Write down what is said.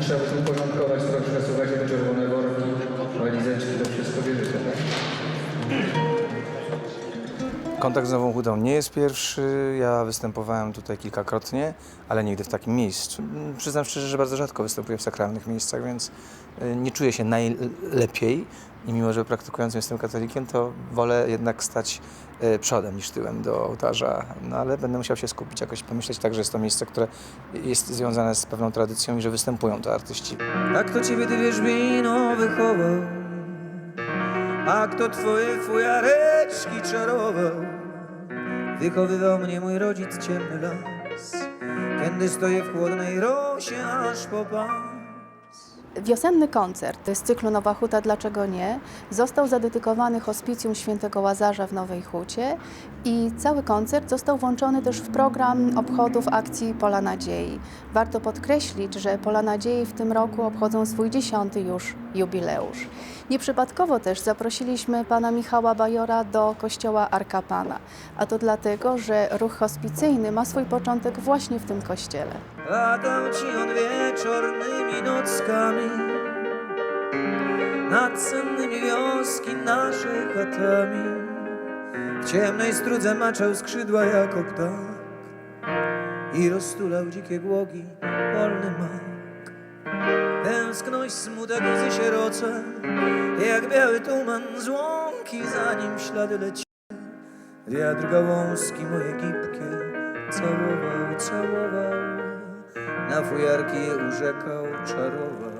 trzeba by tu uporządkować troszkę, słuchajcie, te czerwone worki, walizeczki, Kontakt z Nową Hudą nie jest pierwszy. Ja występowałem tutaj kilkakrotnie, ale nigdy w takim miejscu. Mm, Przyznam szczerze, że bardzo rzadko występuję w sakralnych miejscach, więc y, nie czuję się najlepiej. I mimo, że praktykującym jestem katolikiem, to wolę jednak stać y, przodem niż tyłem do ołtarza. No ale będę musiał się skupić, jakoś pomyśleć tak, że jest to miejsce, które jest związane z pewną tradycją i że występują tu artyści. A kto ciebie ty wierzbino wychował? A kto twoje fujareczki czarował? Wychowywał mnie mój rodzic ciemny las Kiedy stoję w chłodnej rosie aż po pas Wiosenny koncert z cyklu Nowa Huta Dlaczego nie został zadedykowany hospicjum świętego Łazarza w Nowej Hucie i cały koncert został włączony też w program obchodów akcji Pola Nadziei. Warto podkreślić, że Pola Nadziei w tym roku obchodzą swój dziesiąty już jubileusz. Nieprzypadkowo też zaprosiliśmy pana Michała Bajora do kościoła Arka Pana, a to dlatego, że ruch hospicyjny ma swój początek właśnie w tym kościele. Latał ci on wieczornymi nockami Nad sennymi wioski naszej chatami W ciemnej strudze maczał skrzydła jako ptak. I roztulał dzikie głogi polny mak. Tęskność, smutek, łzy sieroce Jak biały tuman z łąki Za nim ślady leci. Wiatr gałązki moje gibkie całował, całował, na fujarki urzekał, czarował.